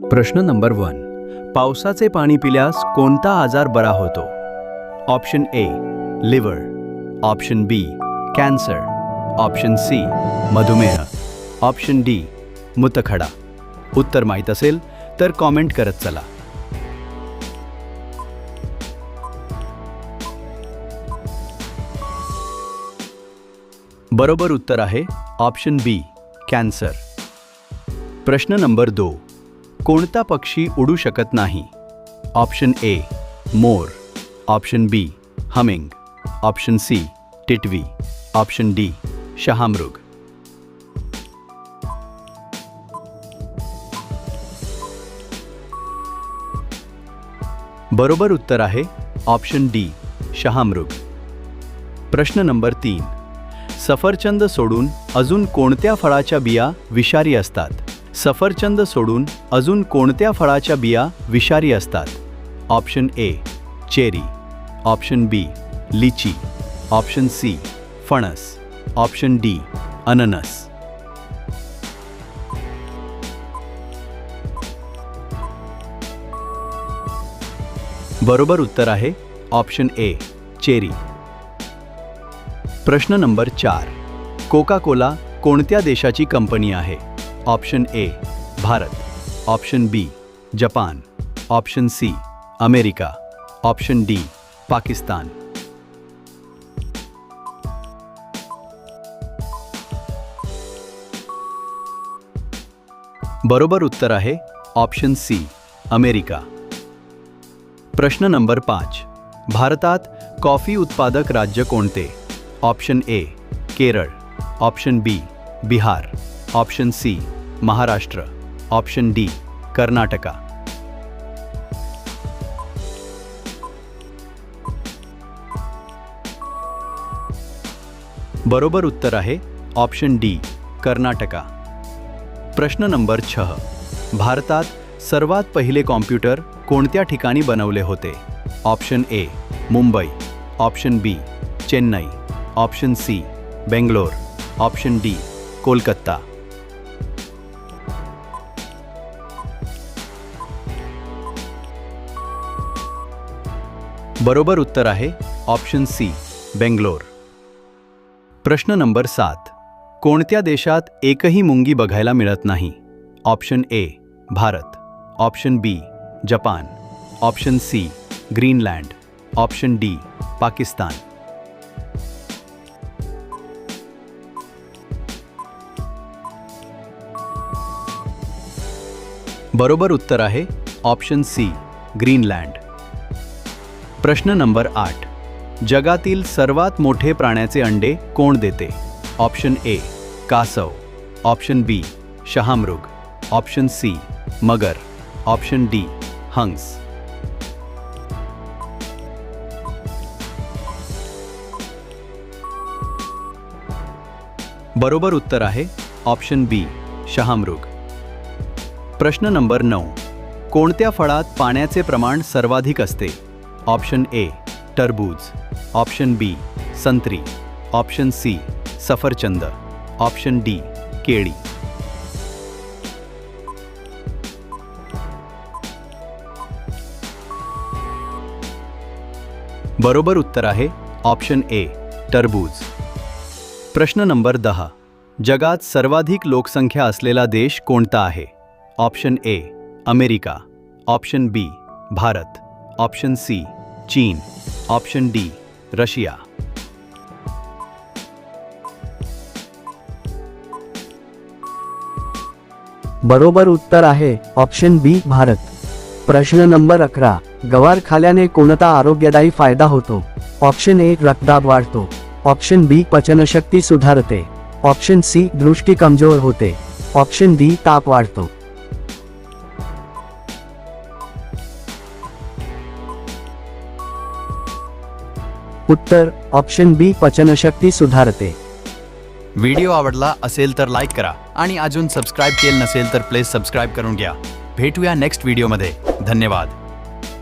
प्रश्न number one. पावसाचे पाणी पिल्यास कोणता आजार बरा होतो? Option A liver. Option B cancer. Option C मधुमेह. Option D मुतखडा. उत्तर माहीत असेल तर कॉमेंट करत चला. बरोबर उत्तर आहे ऑप्शन बी कॅन्सर. प्रश्न नंबर दो. कोणता पक्षी उडू शकत नाही? Option A more. Option B humming. Option C टिटवी. Option D शहामृग. बरोबर उत्तर आहे ऑप्शन डी शहामृग. प्रश्न नंबर तीन. सफरचंद सोडून अजून कोणत्या फळाच्या बिया विषारी असतात? सफरचंद सोडून अजून कोणत्या फळाच्या बिया विषारी असतात? Option A cherry. Option B litchi. Option C फणस. ऑप्शन डी अननस. बरोबर उत्तर आहे ऑप्शन ए चेरी. प्रश्न नंबर चार. कोका कोला कोणत्या देशाची कंपनी आहे? Option A, Bharat, option B, Japan, option C, America, option D, Pakistan. बरोबर उत्तर आहे ऑप्शन सी, अमेरिका। प्रश्न नंबर पाच, भारतात कॉफ़ी उत्पादक राज्य कोणते? Option A, Kerala, option B, Bihar. Option C, Maharashtra. Option D, Karnataka. बरोबर उत्तर आहे ऑप्शन डी, कर्नाटका. प्रश्न नंबर छह. भारतात सर्वात पहिले कॉम्प्युटर कोणत्या ठिकाणी बनवले होते? Option A, Mumbai. Option B, Chennai. Option C, Bangalore. Option D, Kolkata. बरोबर उत्तर आहे ऑप्शन सी बेंगलोर. प्रश्न नंबर सात. कोणत्या देशात एकही मुंगी बघायला मिळत नाही? Option A Bharat. Option B Japan. Option C Greenland. Option D Pakistan. बरोबर उत्तर आहे ऑप्शन सी ग्रीनलँड. प्रश्न नंबर आठ. जगातील सर्वात मोठे प्राण्याचे अंडे कोण देते? ऑप्शन ए कासव. ऑप्शन बी शहामृग. ऑप्शन सी मगर. ऑप्शन डी हंस. बरोबर उत्तर आहे, ऑप्शन बी शहामृग. प्रश्न नंबर नऊ. कोणत्या फळात पाण्याचे प्रमाण सर्वाधिक असते? ऑप्शन ए, टरबूज, ऑप्शन बी, संत्री, ऑप्शन सी, सफरचंद, ऑप्शन डी केड़ी बरोबर उत्तर आहे ऑप्शन ए, टरबूज. प्रश्न नंबर दहा, जगात सर्वाधिक लोकसंख्या असलेला देश कोणता आहे? Option A, America, option B, Bharat. Option C, चीन। Option D, Russia. बरोबर उत्तर आहे, ऑप्शन बी, भारत. प्रश्न नंबर अकरा, गवार खाल्याने कोणता आरोग्यदायी फ़ायदा होतो? ऑप्शन ए, रक्तदाब वाढतो. ऑप्शन बी, पचनशक्ती सुधारते. ऑप्शन सी, दृष्टी कमज़ोर होते. ऑप्शन डी, ताप वाढतो. उत्तर ऑप्शन बी पचनशक्ती सुधारते. व्हिडिओ आवडला असेल तर लाईक करा आणि अजून सबस्क्राईब केलं नसेल तर प्लीज सबस्क्राईब करून घ्या. भेटूया नेक्स्ट व्हिडिओमध्ये धन्यवाद.